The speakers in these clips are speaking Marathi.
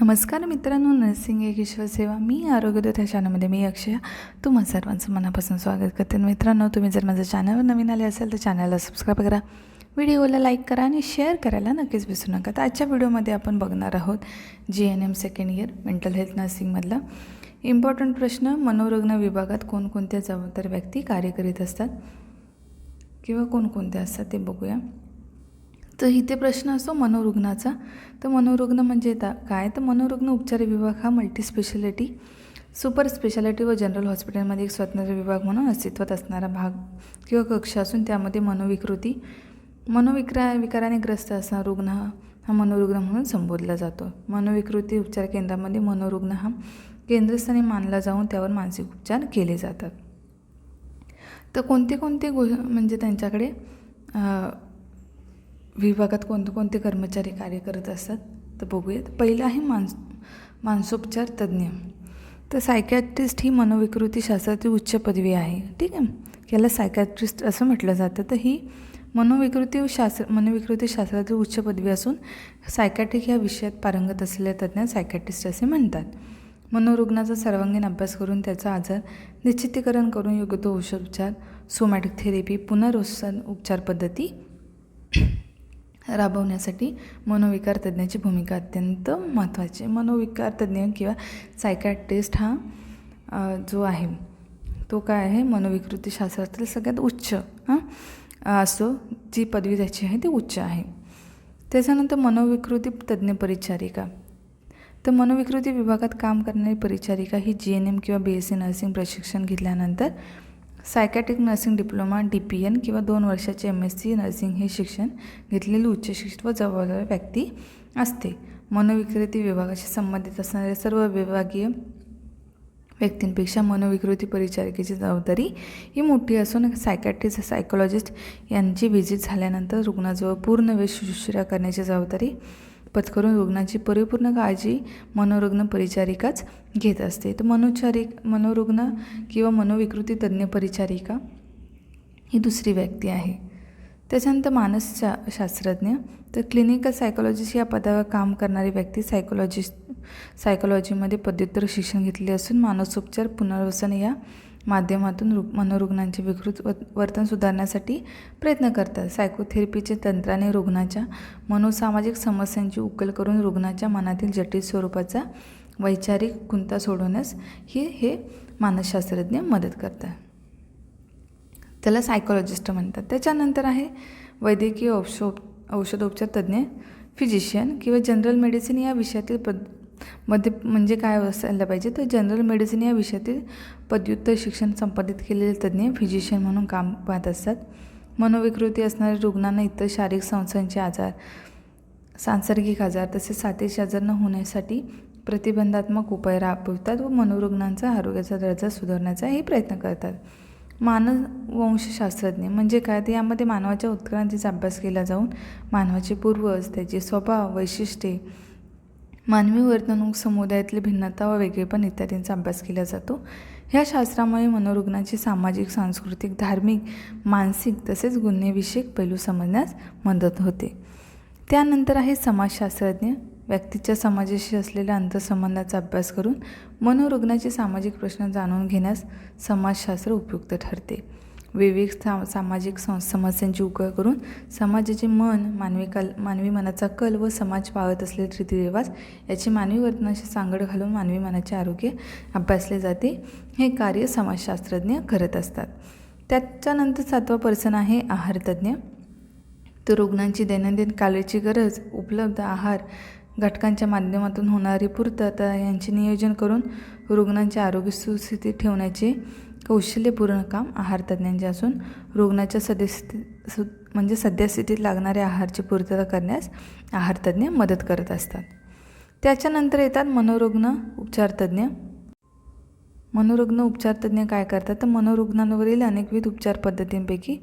नमस्कार मित्रांनो नर्सिंग एक ईश्वर सेवा. मी आरोग्यदूत ह्या चॅनलमध्ये मी अक्षया. तुम्हा सर्वांचं मनापासून स्वागत करते. मित्रांनो तुम्ही जर माझ्या चॅनलवर नवीन आले असेल तर चॅनलला सबस्क्राईब करा. व्हिडिओला लाईक करा आणि शेअर करायला नक्कीच विसरू नका. तर आजच्या व्हिडिओमध्ये आपण बघणार आहोत G N M second year mental health नर्सिंगमधला important प्रश्न. मनोरुग्ण विभागात कोणकोणत्या जबाबदार व्यक्ती कार्य करीत असतात? किंवा कोणकोणत्या असतात ते बघूया. तर इथे प्रश्न असतो मनोरुग्णाचा. तर मनोरुग्ण म्हणजे काय? तर मनोरुग्ण उपचार विभाग हा मल्टीस्पेशालिटी सुपर स्पेशालिटी व जनरल हॉस्पिटलमध्ये एक स्वतंत्र विभाग म्हणून अस्तित्वात असणारा भाग किंवा कक्ष असून त्यामध्ये मनोविकृती मनोविक्रा विकाराने ग्रस्त असणारा रुग्ण हा हा मनोरुग्ण म्हणून संबोधला जातो. मनोविकृती उपचार केंद्रामध्ये मनोरुग्ण हा केंद्रस्थानी मानला जाऊन त्यावर मानसिक उपचार केले जातात. तर कोणते कोणते गो म्हणजे त्यांच्याकडे विभागात कोणते कोणते कर्मचारी कार्य करत असतात? तर बघूयात. पहिलं आहे मानस मानसोपचार तज्ज्ञ. तर सायकॅट्रिस्ट ही मनोविकृती शास्त्रातील उच्च पदवी आहे. ठीक आहे? याला सायकॅट्रिस्ट असं म्हटलं जातं. तर ही मनोविकृती शास्त्र मनोविकृती शास्त्रातील उच्च पदवी असून सायकॅट्रिक या विषयात पारंगत असलेल्या तज्ज्ञ सायकॅट्रिस्ट असे म्हणतात. मनोरुग्णाचा सर्वांगीण अभ्यास करून त्याचा आजार निश्चितीकरण करून योग्य तो औषधोपचार सोमॅटिक थेरपी पुनर्वसन उपचार पद्धती राबवण्यासाठी मनोविकार तज्ज्ञाची भूमिका अत्यंत महत्त्वाची. आहे मनोविकार तज्ज्ञ किंवा सायकॅट्रिस्ट हा जो आहे तो काय आहे? मनोविकृतीशास्त्रातील सगळ्यात उच्च हां असो जी पदवी त्याची आहे ती उच्च आहे. त्याच्यानंतर मनोविकृती तज्ज्ञ परिचारिका. तर मनोविकृती विभागात काम करणारी परिचारिका ही जी एन एम किंवा बी एस सी नर्सिंग प्रशिक्षण घेतल्यानंतर psychiatric nursing diploma D P N किंवा दोन वर्षाचे एम एस सी नर्सिंग हे शिक्षण घेतलेली उच्च शिक्षित व जबाबदार व्यक्ती असते. मनोविकृती विभागाशी संबंधित असणाऱ्या सर्व विभागीय व्यक्तींपेक्षा मनोविकृती परिचारिकेची जबाबदारी ही मोठी असून सायकॅट्रिस्ट सायकोलॉजिस्ट यांची व्हिजिट झाल्यानंतर रुग्णाजवळ पूर्ण वेळ शुश्रूषा करण्याची जबाबदारी पत्करून रुग्णाची परिपूर्ण काळजी मनोरुग्ण परिचारिकाच घेत असते. तर मनोचारिक मनोरुग्ण किंवा मनोविकृती तज्ज्ञ परिचारिका ही दुसरी व्यक्ती आहे. त्याच्यानंतर मानसशा शास्त्रज्ञ. तर क्लिनिकल सायकोलॉजिस्ट या पदावर काम करणारी व्यक्ती सायकोलॉजिस्ट सायकोलॉजीमध्ये पदव्युत्तर शिक्षण घेतले असून मानसोपचार पुनर्वसन या माध्यमातून रु मनोरुग्णांचे विकृत व वर्तन सुधारण्यासाठी प्रयत्न करतात. सायकोथेरपीचे तंत्राने रुग्णाच्या मनोसामाजिक समस्यांची उकल करून रुग्णाच्या मनातील जटिल स्वरूपाचा वैचारिक गुंता सोडवण्यास ही हे मानसशास्त्रज्ञ मदत करतात. त्याला सायकोलॉजिस्ट म्हणतात. त्याच्यानंतर आहे वैद्यकीय औषध औषधोपचार तज्ज्ञ फिजिशियन किंवा जनरल मेडिसिन या विषयातील पद मध्ये म्हणजे काय असायला पाहिजे? तर जनरल मेडिसिन या विषयातील पदव्युत्तर शिक्षण संपादित केलेले तज्ज्ञ फिजिशियन म्हणून काम पाहत असतात. मनोविकृती असणाऱ्या रुग्णांना इतर शारीरिक संस्थांचे आजार सांसर्गिक आजार तसेच साथीचे आजार न होण्यासाठी प्रतिबंधात्मक उपाय राबवतात व मनोरुग्णांचा आरोग्याचा दर्जा सुधारण्याचाही प्रयत्न करतात. मानववंशशास्त्रज्ञ म्हणजे काय? तर यामध्ये मानवाच्या उत्क्रांतीचा अभ्यास केला जाऊन मानवाचे पूर्वज त्याचे स्वभाव वैशिष्ट्ये मानवी वर्तणूक समुदायातली भिन्नता व वेगळेपण इत्यादींचा अभ्यास केला जातो. ह्या शास्त्रामुळे मनोरुग्णाची सामाजिक सांस्कृतिक धार्मिक मानसिक तसेच गुन्हेविषयक पैलू समजण्यास मदत होते. त्यानंतर आहे समाजशास्त्रज्ञ. व्यक्तीच्या समाजाशी असलेल्या अंतर्संबंधाचा अभ्यास करून मनोरुग्णाचे सामाजिक प्रश्न जाणून घेण्यास समाजशास्त्र उपयुक्त ठरते. विवेक सा सामाजिक सं समस्यांची उकळ करून समाजाचे मन मानवी कल मानवी मनाचा कल व समाज पाळत असलेले रीतिरिवाज याची मानवी वर्तनाशी सांगड घालून मानवी मनाचे आरोग्य अभ्यासले जाते. हे कार्य समाजशास्त्रज्ञ करत असतात. त्याच्यानंतर सातवा पर्सन आहे आहारतज्ञ. तर रुग्णांची दैनंदिन काळजीची गरज उपलब्ध आहार घटकांच्या माध्यमातून होणारी पूर्तता यांचे नियोजन करून रुग्णांचे आरोग्य सुस्थितीत ठेवण्याचे कौशल्यपूर्ण काम आहार तज्ज्ञांचे असून रुग्णाच्या सद्यस्थिती सु म्हणजे सद्यस्थितीत लागणाऱ्या आहारची पूर्तता करण्यास आहार तज्ज्ञ मदत करत असतात. त्याच्यानंतर येतात मनोरुग्ण उपचारतज्ञ मनोरुग्ण उपचारतज्ञ काय करतात? तर मनोरुग्णांवरील अनेकविध उपचार पद्धतींपैकी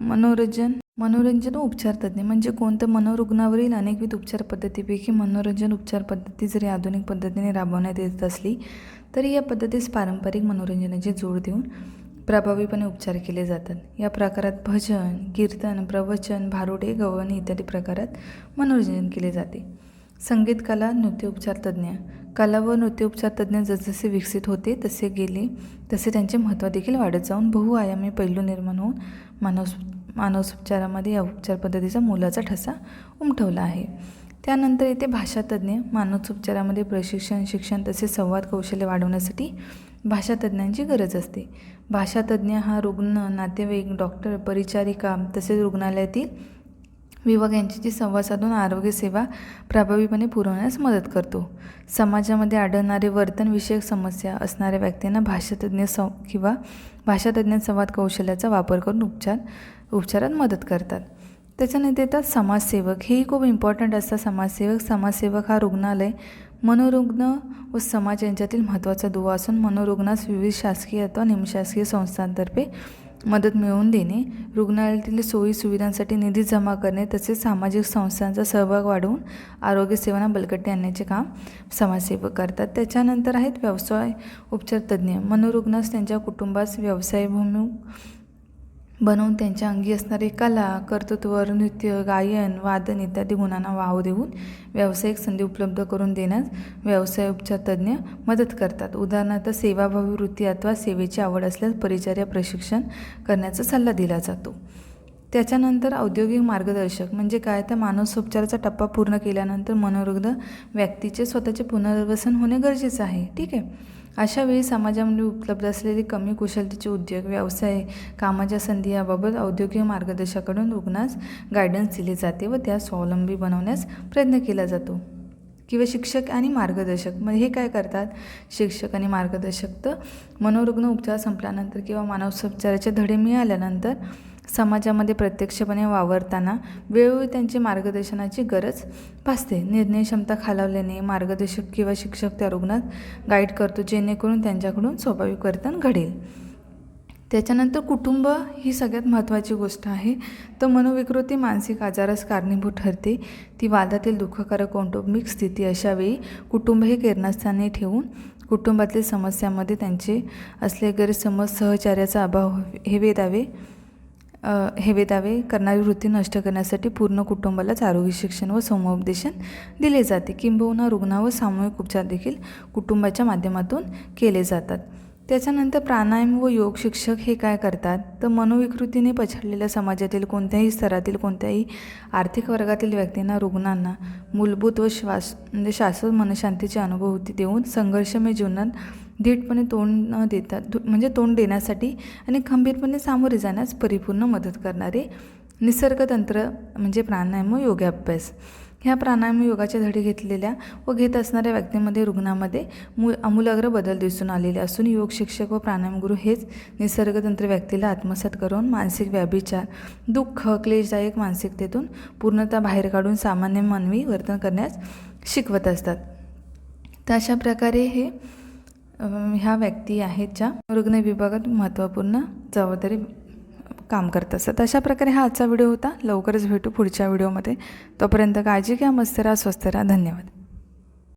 मनोरंजन मनोरंजन व उपचार तज्ज्ञ म्हणजे कोणत्या मनोरुग्णावरील अनेकविध उपचार पद्धतीपैकी मनोरंजन उपचार पद्धती जरी आधुनिक पद्धतीने राबवण्यात येत असली तरी या पद्धतीस पारंपरिक मनोरंजनाची जोड देऊन प्रभावीपणे उपचार केले जातात. या प्रकारात भजन कीर्तन प्रवचन भारुडे गवळणी इत्यादी प्रकारात मनोरंजन केले जाते. संगीत कला नृत्योपचार तज्ज्ञ कला व नृत्योपचार तज्ज्ञ जसजसे विकसित होते तसे गेले तसे त्यांचे महत्त्व देखील वाढत जाऊन बहुआयामी पैलू निर्माण होऊन मानस मानसोपचारामध्ये या उपचार पद्धतीचा मोलाचा ठसा उमटवला आहे. त्यानंतर येथे भाषातज्ज्ञ मानसोपचारामध्ये प्रशिक्षण शिक्षण तसेच संवाद कौशल्य वाढवण्यासाठी भाषातज्ज्ञांची गरज असते. भाषातज्ज्ञ हा रुग्ण नातेवाईक डॉक्टर परिचारिका तसेच रुग्णालयातील विभाग यांच्याशी संवाद साधून आरोग्यसेवा प्रभावीपणे पुरवण्यास मदत करतो. समाजामध्ये आढळणारे वर्तनविषयक समस्या असणाऱ्या व्यक्तींना भाषातज्ञ सं किंवा भाषातज्ञ संवाद कौशल्याचा वापर करून उपचार उपचारात मदत करतात. त्याच्यानंतर येतात समाजसेवक. हेही खूप इम्पॉर्टंट असतात समाजसेवक. समाजसेवक हा रुग्णालय मनोरुग्ण व समाज यांच्यातील महत्त्वाचा दुवा असून मनोरुग्णास विविध शासकीय अथवा निमशासकीय संस्थांतर्फे मदत मिळवून देणे रुग्णालयातील सोयी सुविधांसाठी निधी जमा करणे तसेच सामाजिक संस्थांचा सहभाग वाढवून आरोग्यसेवांना बलकटी आणण्याचे काम समाजसेवक करतात. त्याच्यानंतर आहेत व्यवसाय उपचार तज्ज्ञ. मनोरुग्णास त्यांच्या कुटुंबास व्यवसायभिमुख बनवून त्यांच्या अंगी असणारी कला कर्तृत्व नृत्य गायन वादन इत्यादी गुणांना वाव देऊन व्यावसायिक संधी उपलब्ध करून देण्यास व्यवसाय उपचार तज्ज्ञ मदत करतात. उदाहरणार्थ सेवाभावी वृत्ती अथवा सेवेची आवड असल्यास परिचर्या प्रशिक्षण करण्याचा सल्ला दिला जातो. त्याच्यानंतर औद्योगिक मार्गदर्शक म्हणजे काय? तर मानसोपचाराचा टप्पा पूर्ण केल्यानंतर मनोरुग्ध व्यक्तीचे स्वतःचे पुनर्वसन होणे गरजेचं आहे. ठीक आहे? अशा वेळी समाजामध्ये उपलब्ध असलेले कमी कुशलतेचे उद्योग व्यवसाय कामाच्या संधी याबाबत औद्योगिक मार्गदर्शकाकडून रुग्णास गायडन्स दिले जाते व त्या स्वावलंबी बनवण्यास प्रयत्न केला जातो. किंवा शिक्षक आणि मार्गदर्शक मग हे काय करतात? शिक्षक आणि मार्गदर्शक तर मनोरुग्ण उपचार संपल्यानंतर किंवा मानसोपचाराचे धडे मिळाल्यानंतर समाजामध्ये प्रत्यक्षपणे वावरताना वेळोवेळी त्यांची मार्गदर्शनाची गरज भासते. निर्णय क्षमता खालावल्याने मार्गदर्शक किंवा शिक्षक त्या रुग्णात गाईड करतो जेणेकरून त्यांच्याकडून स्वाभाविक वर्तन घडेल. त्याच्यानंतर कुटुंब ही सगळ्यात महत्त्वाची गोष्ट आहे. तर मनोविकृती मानसिक आजारास कारणीभूत ठरते. ती वादातील दुःखकारक कौटुंबिक स्थिती अशावेळी कुटुंब हे केरणास्थानी ठेवून कुटुंबातील समस्यांमध्ये त्यांचे असले गैरसमज सहचार्याचा अभाव हे वेदावे हेवेदावे करणारी वृत्ती नष्ट करण्यासाठी पूर्ण कुटुंबालाच आरोग्य शिक्षण व समुपदेशन दिले जाते. किंबहुना रुग्ण व सामूहिक उपचार देखील कुटुंबाच्या माध्यमातून केले जातात. त्याच्यानंतर प्राणायाम व योग शिक्षक हे काय करतात? तर मनोविकृतीने पछाडलेल्या समाजातील कोणत्याही स्तरातील कोणत्याही आर्थिक वर्गातील व्यक्तींना रुग्णांना मूलभूत व श्वास म्हणजे शाश्वत मनशांतीची अनुभूती देऊन संघर्षमय जीवनात धीटपणे तोंड न देता म्हणजे तोंड देण्यासाठी आणि खंबीरपणे सामोरे जाण्यास परिपूर्ण मदत करणारे निसर्गतंत्र म्हणजे प्राणायाम योगाभ्यास. ह्या प्राणायाम योगाचे धडे घेतलेल्या व घेत असणाऱ्या व्यक्तींमध्ये रुग्णामध्ये मू आमूलाग्र बदल दिसून आलेले असून योग शिक्षक व प्राणायाम गुरु हेच निसर्गतंत्र व्यक्तीला आत्मसात करून मानसिक व्याभिचार दुःख क्लेशदायक मानसिकतेतून पूर्णतः बाहेर काढून सामान्य मानवी वर्तन करण्यास शिकवत असतात. तर अशा प्रकारे हे ह्या व्यक्ती आहेत ज्या रुग्ण विभागात महत्त्वपूर्ण जबाबदारी काम करत असतात. अशा प्रकारे हा आजचा व्हिडिओ होता. लवकरच भेटू पुढच्या व्हिडिओमध्ये. तोपर्यंत काळजी घ्या मस्त राहा स्वस्त राहा. धन्यवाद.